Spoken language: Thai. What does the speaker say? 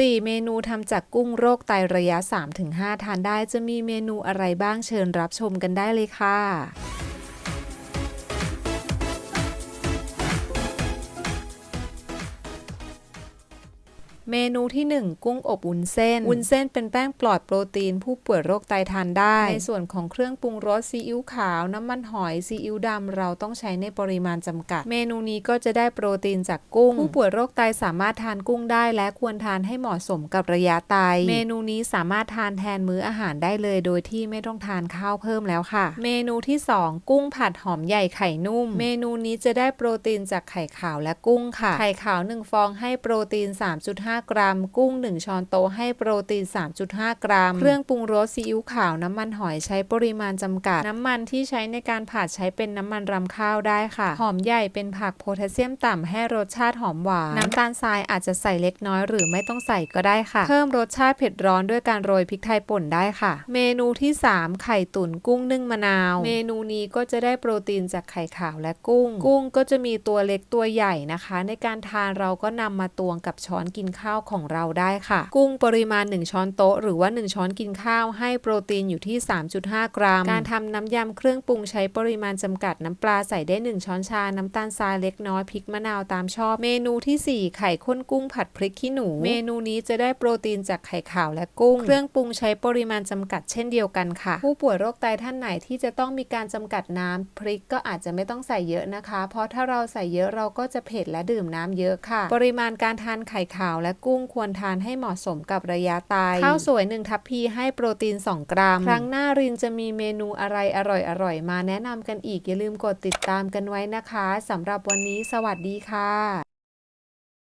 4 เมนูทำจากกุ้งโรคไตระยะ 3-5 ทานได้จะมีเมนูอะไรบ้างเชิญรับชมกันได้เลยค่ะ เมนูที่ 1 กุ้งอบวุ้นเส้น วุ้นเส้นเป็นแป้งปลอดโปรตีน ผู้ป่วยโรคไตทานได้ ในส่วนของเครื่องปรุงรสซีอิ๊วขาว น้ำมันหอยซีอิ๊วดำเราต้องใช้ในปริมาณจำกัด เมนูนี้ก็จะได้โปรตีนจากกุ้ง ผู้ป่วยโรคไตสามารถทานกุ้งได้ และควรทานให้เหมาะสมกับระยะไต เมนูนี้สามารถทานแทนมื้ออาหารได้เลย โดยที่ไม่ต้องทานข้าวเพิ่มแล้วค่ะ เมนูที่ 2 กุ้งผัดหอมใหญ่ไข่นุ่ม เมนูนี้จะได้โปรตีนจากไข่ขาวและกุ้งค่ะ ไข่ขาว1ฟองให้โปรตีน 3.5กรัม กุ้ง 1 ช้อนโต๊ะให้โปรตีน 3.5 กรัม เครื่องปรุงรสซีอิ๊วขาวน้ำมันหอยใช้ปริมาณจำกัด น้ำมันที่ใช้ในการผัดใช้เป็นน้ำมันรำข้าวได้ค่ะ หอมใหญ่เป็นผักโพแทสเซียมต่ำให้รสชาติหอมหวาน น้ำตาลทรายอาจจะใส่เล็กน้อยหรือไม่ต้องใส่ก็ได้ค่ะ เพิ่มรสชาติเผ็ดร้อนด้วยการโรยพริกไทยป่นได้ค่ะ เมนูที่ 3 ไข่ตุ๋นกุ้งนึ่งมะนาว เมนูนี้ก็จะได้โปรตีนจากไข่ขาวและกุ้ง กุ้งก็จะมีตัวเล็กตัวใหญ่นะคะ ในการทานเราก็นำมาตวงกับช้อนกินข้าวของเราได้ค่ะ กุ้งปริมาณ 1 ช้อนโต๊ะ หรือว่า 1 ช้อนกินข้าวให้โปรตีนอยู่ที่ 3.5 กรัม การทำน้ำยำเครื่องปรุงใช้ปริมาณจำกัดน้ำปลาใส่ได้ 1 ช้อนชา น้ำตาลทรายเล็กน้อยพริกมะนาวตามชอบ เมนูทีสี่ 4 ไข่ข้นกุ้งผัดพริกขี้หนู เมนูนี้จะได้โปรตีนจากไข่ขาวและกุ้ง เครื่องปรุงใช้ปริมาณจำกัดเช่นเดียวกันค่ะ ผู้ป่วยโรคไตท่านไหนที่จะต้องมีการจำกัดน้ำพริกก็อาจจะไม่ต้องใส่เยอะนะคะ เพราะถ้าเราใส่เยอะเราก็จะเผ็ดและดื่มน้ำเยอะค่ะ ปริมาณการทานไข่ขาวและและกุ้งควรทานให้เหมาะสมกับระยะไตข้าวสวย 1 ทัพพีให้โปรตีน 2 กรัม ครั้งหน้ารินจะมีเมนูอะไรอร่อยๆมาแนะนำกันอีกอย่าลืมกดติดตามกันไว้นะคะสำหรับวันนี้สวัสดีค่ะ